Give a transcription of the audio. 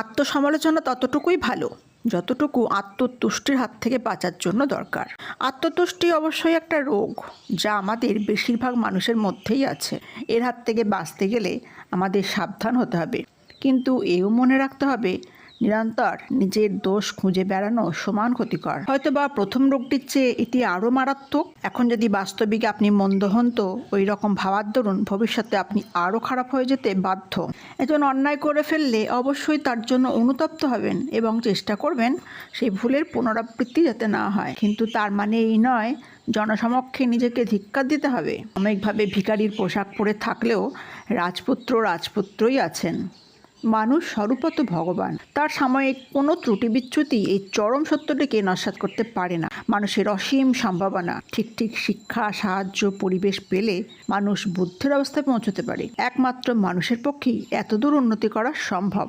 আত্মসমালোচনা ততটুকুই ভালো, যতটুকু আত্মতুষ্টির হাত থেকে বাঁচার জন্য দরকার। আত্মতুষ্টি অবশ্যই একটা রোগ, যা আমাদের বেশিরভাগ মানুষের মধ্যেই আছে। এর হাত থেকে বাঁচতে গেলে আমাদের সাবধান হতে হবে। কিন্তু এও মনে রাখতে হবে নিরন্তর নিজের দোষ খুঁজে বেড়ানো সমান ক্ষতিকর। হয়তো বা প্রথম রোগটির চেয়ে এটি আরও মারাত্মক। এখন যদি বাস্তবিক আপনি মন্দ হন তো ওই রকম ভাবার দরুন ভবিষ্যতে আপনি আরও খারাপ হয়ে যেতে বাধ্য। একজন অন্যায় করে ফেললে অবশ্যই তার জন্য অনুতপ্ত হবেন এবং চেষ্টা করবেন সেই ভুলের পুনরাবৃত্তি যাতে না হয়। কিন্তু তার মানে এই নয়, জনসমক্ষে নিজেকে ধিক্কার দিতে হবে। অনেকভাবে ভিখারির পোশাক পরে থাকলেও রাজপুত্র রাজপুত্রই আছেন। মানুষ স্বরূপত ভগবান। তার সাময়িক কোনো ত্রুটি বিচ্যুতি এই চরম সত্যটিকে নস্বাত করতে পারে না। মানুষের অসীম সম্ভাবনা, ঠিক ঠিক শিক্ষা, সাহায্য, পরিবেশ পেলে মানুষ বুদ্ধের অবস্থায় পৌঁছতে পারে। একমাত্র মানুষের পক্ষেই এতদূর উন্নতি করা সম্ভব।